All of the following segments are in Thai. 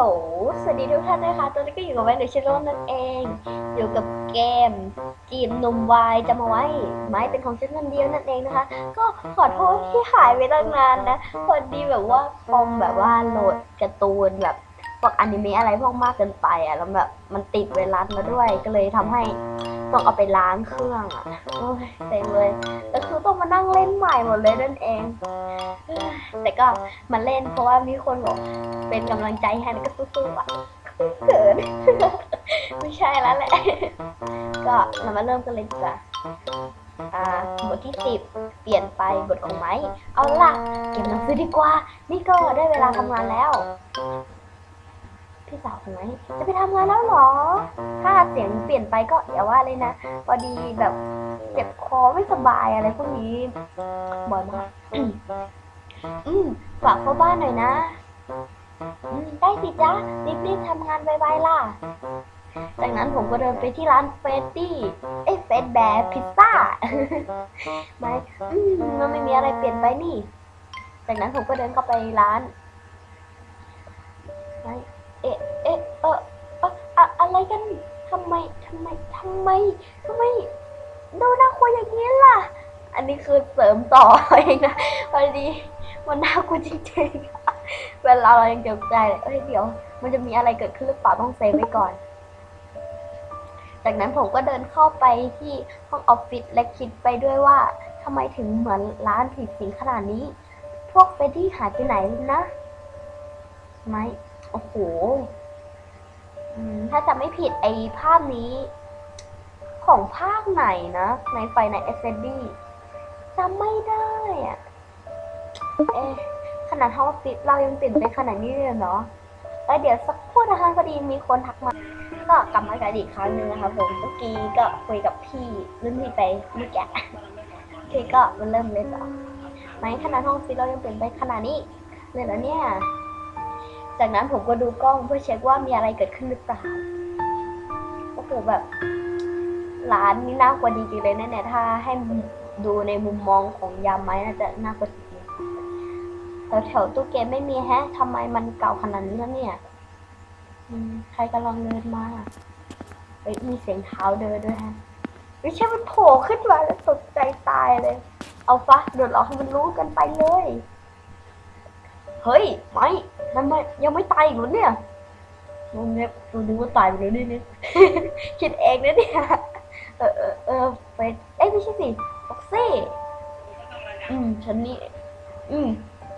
ลสวัสดีทุกท่านนะคะ ตอนนี้ก็อยู่กับแวนเดชโรนั่นเอง อยู่กับเกมจีมนมวายจะมาไว้ ไม้เป็นของฉันคนเดียวนั่นเองนะคะ ก็ขอโทษที่หายไปตั้งนานนะ พอดีแบบว่าคอมแบบว่าโหลดการ์ตูนแบบพวกอนิเมะอะไรพวกมากเกินไปอะ แล้วแบบมันติดไวรัสมาด้วย ก็เลยทำให้ ต้องเอาไปล้างเครื่องอะโอ้ยเซ็งเลยแล้วคือต้องมานั่งเล่นใหม่หมดเลยนั่นเอง แต่ก็มาเล่นเพราะว่ามีคนบอกเป็นกำลังใจให้แล้วก็สู้ๆอะเขินไม่ใช่แล้วแหละ ก็เรามาเริ่มกันเลยดีกว่าอ่าบทที่สิบเปลี่ยนไปบทของไม้ เอาล่ะ เก็บหนังสือดีกว่า นี่ก็ได้เวลาทำงานแล้ว พี่สาวของไม้จะไปทำงานแล้วเหรอ ถ้าเสียงเปลี่ยนไปก็อย่าว่าเลยนะพอดีแบบเจ็บคอไม่สบายอะไรพวกนี้บ่อยมาก อืมฝากเข้าบ้านหน่อยนะอืมได้สิจ๊ะรีบๆทำงานไวๆล่ะ จากนั้นผมก็เดินไปที่ร้านเฟสตี้ เอ้ยเฟสแบร์พิซซ่า ไม่อืมมันไม่มีอะไรเปลี่ยนไปนี่ จากนั้นผมก็เดินเข้าไปร้านไม่ เอะเอะเออเอออะอะไรกันทำไมทำไมทำไมทำไมดูน่ากลัวอย่างนี้ล่ะ อันนี้คือเสริมต่อเองนะพอดีมันน่ากลัวจริงๆเวลาเรายังเจ็บใจเลยเอ้ยเดี๋ยว มันจะมีอะไรเกิดขึ้นหรือเปล่าต้องเซฟไว้ก่อน จากนั้นผมก็เดินเข้าไปที่ห้องออฟฟิศและคิดไปด้วยว่าทำไมถึงเหมือนร้านผีสิงขนาดนี้ พวกเฟรดดี้หายไปไหนนะไหม โอ้โหถ้าจะไม่ผิดไอ้ภาพนี้ ของภาคไหนนะ ในไฟในเอสเดี้จำไม่ได้อะเอ๊ะขนาดห้องออฟฟิศเรายังติดไปขนาดนี้เลยเหรอเอ้ยเดี๋ยวสักครู่นะคะพอดีมีคนทักมา ก็กลับมากันอีกครั้งนึงนะคะผมเมื่อกี้ก็คุยกับพี่รุ่นพี่ไปเมื่อกี้โอเคก็มันเริ่มเลยต่อไหมขนาดห้องออฟฟิศเรายังเปลี่ยนไปขนาดนี้เลยแล้วเนี่ย จากนั้นผมก็ดูกล้องเพื่อเช็คว่ามีอะไรเกิดขึ้นหรือเปล่าโอ้โหแบบร้านนี้น่ากลัวจริงๆเลยแน่ๆถ้าให้ดูในมุมมองของยามไม้น่าจะน่ากลัวจริงๆแถวแถวๆตู้เกมไม่มีแฮะทำไมมันเก่าขนาดนี้เนี่ยใครกำลังเดินมาเฮ้ยมีเสียงเท้าเดินด้วยฮะไม่ใช่มันโผล่ขึ้นมาแล้วตกใจตายเลย เอาฟะโดดหลอกให้มันรู้กันไปเลย เฮ้ยไม่นั่นไม่ยังไม่ตายอีกหรอเนี่ยมึงเนี่ยกูนึกว่าตายไปแล้วนี่นี่คิดเองนะเนี่ยเออเออเออไปเอ้ยไม่ใช่สิบ็อกซี่อืมฉันนี่อืม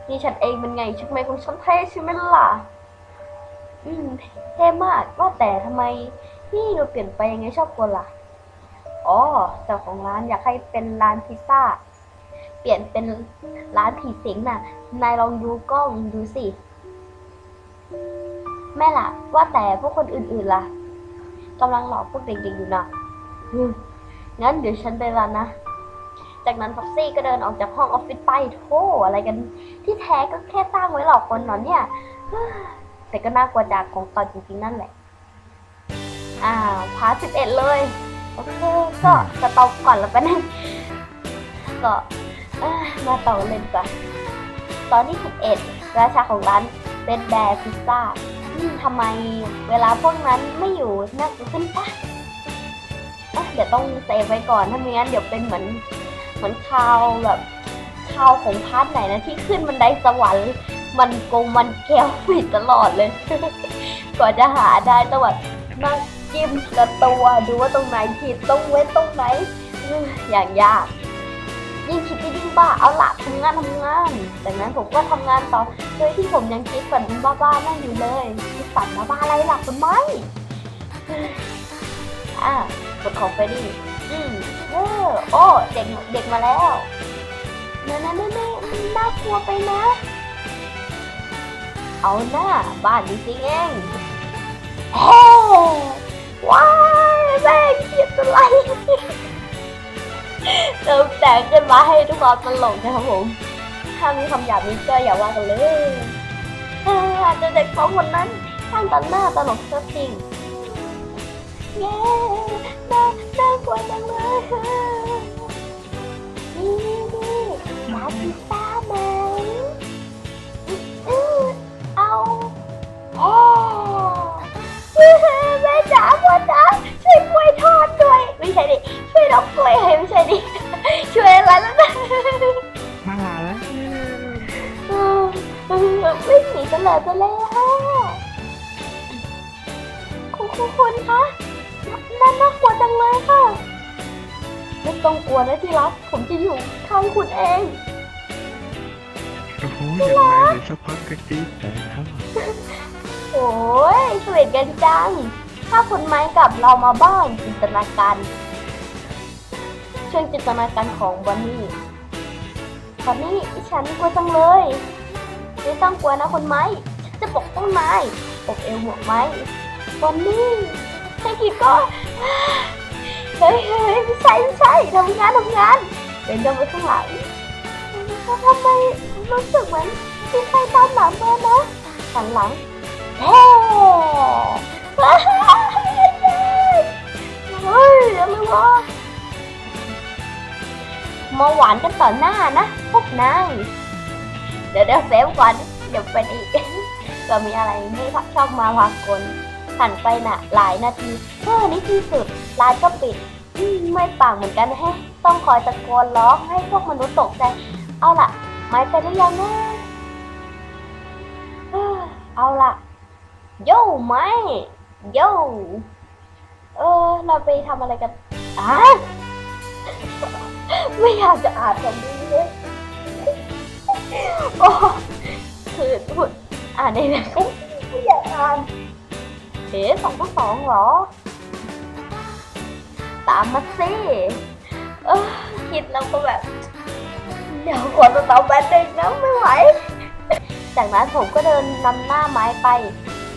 นี่ฉันเองเป็นไงชุดใหม่ของฉันเท่ใช่ไหมล่ะอืมเท่มากว่าแต่ทำไมพี่ดูเปลี่ยนไปยังไงชอบคนล่ะอ๋อเจ้าของร้านอยากให้เป็นร้านพิซซ่า เปลี่ยนเป็นร้านผีสิงน่ะ นายลองดูกล้องดูสิ แม่ล่ะ ว่าแต่พวกคนอื่นๆล่ะกำลังหลอกพวกเด็กๆอยู่นะงั้นเดี๋ยวฉันไปละนะ จากนั้นฟ็อกซี่ก็เดินออกจากห้องออฟฟิศไปโธ่อะไรกัน ที่แท้ก็แค่สร้างไว้หลอกคนเนาะเนี่ย แต่ก็น่ากลัวจากของเก่าจริงๆนั่นแหละ อ่าพาร์ทสิบเอ็ดเลย โอเค ก็สต็อปก่อนแล้วไปนั่งก็ มาต่อเลยดีกว่าตอนที่สิบเอ็ดราชาของร้านเป็นแบร์พิซซ่าทำไมเวลาพวกนั้นไม่อยู่น่าจะขึ้นปะเดี๋ยวต้องเซฟไว้ก่อนถ้าไม่งั้นเดี๋ยวเป็นเหมือนเหมือนข่าวแบบข่าวของพาร์ทไหนนะที่ขึ้นบันไดสวรรค์มันโกงมันแก้วปิดตลอดเลยกว่าจะหาได้ตวัดนั่งจิ้มกระตัวดูว่าตรงไหนผิดต้องเว้นตรงไหนอย่างยาก ยิ่งคิดก็ยิ่งบ้าเอาละทำงานทำงานจากนั้นผมก็ทำงานต่อโดยที่ผมยังคิดฝันบ้าๆนั่นอยู่เลยคิดฝันบ้าอะไรหล่ะคุณไม่อะกดของไปดิอืมเออโอ้เด็กเด็กมาแล้วนั่นนั่นนั่นน่ากลัวไปนะ เอาหน้าบ้านจริงๆเองเฮ้ว้ายแม่งเกลียดอะไร เติมแต่งขึ้นมาให้ทุกคนตลกนะครับผม ถ้ามีคำหยาบนี้ก็อย่าว่ากันเลยอาจจะเด็กสองคนนั้นช่างตันหน้าตลกซะจริงเย้น่าน่ากลัวจังเลยนี่นี่นี่ร้านพิซซ่า ดอกกล้วยเฮ้ยไม่ใช่ดิช่วยอะไรแล้วนะมาแล้วเออเออวิ่งหนีกันเลยไปแล้วคุณคุณคุณคะนั่นน่ากลัวจังเลยค่ะ ไม่ต้องกลัวนะที่รัก ผมจะอยู่ข้างคุณเอง โอ้โหอย่างไรเดี๋ยวสักพักก็จีบแต่ครับโอ้ยสวีทกันจัง ถ้าคุณไม้กับเรามาบ้างจินตนาการ ช่วงจินตนาการของวันนี้วันนี้ฉันกลัวจังเลยไม่ต้องกลัวนะคุณไม้ฉันจะปกป้องนายปกเอวหมวกไม้วันนี้ไอ้กิจก็เฮ้ยเฮ้ยไม่ใช่ไม่ใช่ทำงานทำงานเดินเดินไปข้างหลังทำไมรู้สึกเหมือนมีใครตามหลังมานะหันหลังเฮ้เฮ้ยอะไรวะ มาหวานกันต่อหน้านะพวกนายเดี๋ยวเดี๋ยวเซฟก่อนเดี๋ยวเป็นอีก ก็มีอะไรไม่ชอบมาพากลหันไปน่ะ หลายนาทีเฮ้อนี่ที่สุดร้านก็ปิดไม่ปากเหมือนกันแฮะต้องคอยตะโกนร้องให้พวกมนุษย์ตกใจเอาล่ะไม้ไปหรือยังนะเออเอาล่ะโย่ไหมโย่เออ เราไปทำอะไรกันอะ ไม่อยากจะอ่านแบบนี้เลยโอ้คือพูดอ่านในหนังก็ไม่อยากอ่านเอ๋สองพันสองเหรอ ตามมาสิเออคิดแล้วก็แบบเดี๋ยวขอสตอแบนเด็กนะไม่ไหว จากนั้นผมก็เดินนำหน้าไม้ไป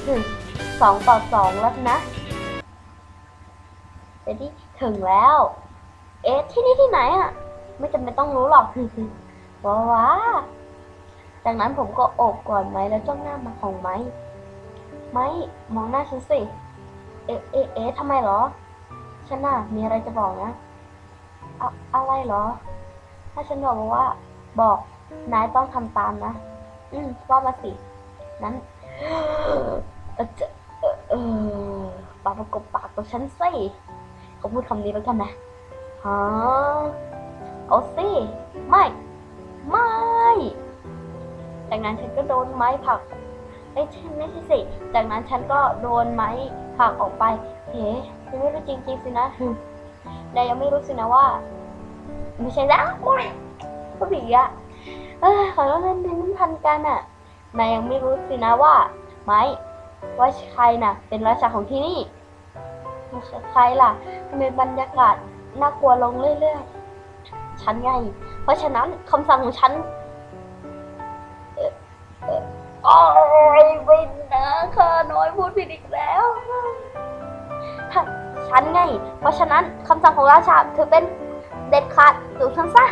ถึงสองต่อสองแล้วนะเดี๋ยวนี้ถึงแล้ว เอ๊ะที่นี่ที่ไหนอะ ไม่จำเป็นต้องรู้หรอกว้าวาจากนั้นผมก็โอบก่อดไม้แล้วจ้องหน้ามาของไม้ไม้มองหน้าฉันสิ เอ๊ะเอ๊ะเอ๊ะทำไมเหรอ ฉันน่ะมีอะไรจะบอกนะอะอะไรเหรอ ถ้าฉันบอกว่า บอกนายต้องทำตามนะ อืมว่ามาสิ นั้นเออจะเออเออปากประกบปากตัวฉันสิเขาพูดคำนี้แล้วกันนะ ฮะเอาสิไม่ ไม่ จากนั้นฉันก็โดนไม้ผลักไม่ใช่ไม่ใช่สิ จากนั้นฉันก็โดนไม้ผลักออกไปเฮ้ยังไม่รู้จริงๆสินะนายยังไม่รู้สินะว่า ไม่ใช่แล้วโอ้ยก็บีอะเออขอโทษนะดึงน้ำพันกันอะนายยังไม่รู้สินะว่า ไม้ว่าใครน่ะ เป็นราชาของที่นี่ ใครล่ะทำไมบรรยากาศ น่ากลัวลงเรื่อยๆ ฉันไง เพราะฉะนั้นคำสั่งของฉันโอ้ยไม่นะค่ะน้อยพูดผิดอีกแล้วถ้าฉันไง เพราะฉะนั้นคำสั่งของราชาถือเป็นเด็ดขาดดูฉันซะ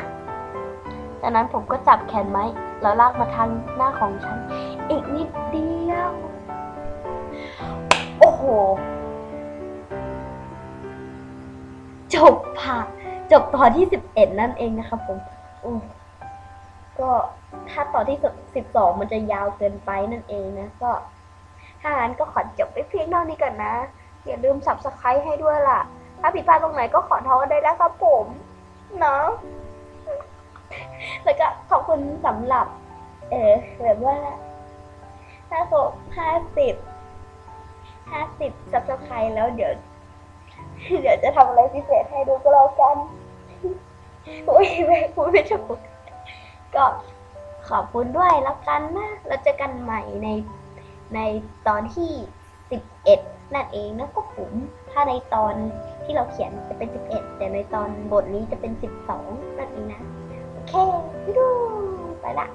จากนั้นผมก็จับแขนไม้แล้วลากมาทางหน้าของฉัน อีกนิดเดียว โอ้โห จบผ่าจบตอนที่สิบเอ็ดนั่นเองนะครับผมก็ถ้าตอนที่สิบสองมันจะยาวเกินไปนั่นเองนะก็ ถ้างั้นก็ขอจบไปเพียงเท่านี้ก่อนนะ อย่าลืม subscribe ให้ด้วยล่ะ ถ้าผิดพลาดตรงไหนก็ขอโทษได้แล้วครับผมเนาะแล้วก็ขอบคุณสำหรับ เออแบบว่าถ้าครบห้าสิบห้าสิบ subscribe แล้วเดี๋ยว เดี๋ยวจะทำอะไรพิเศษให้ดูก็แล้วกันอุ้ยไม่พูดไม่ถูกก็ขอบคุณด้วยแล้วกันนะเราเจอกันใหม่ในในตอนที่สิบเอ็ดนั่นเองนะก็ผมถ้าในตอนที่เราเขียนจะเป็นสิบเอ็ดแต่ในตอนบทนี้จะเป็นสิบสองนั่นเองนะ โอเคดูไปละ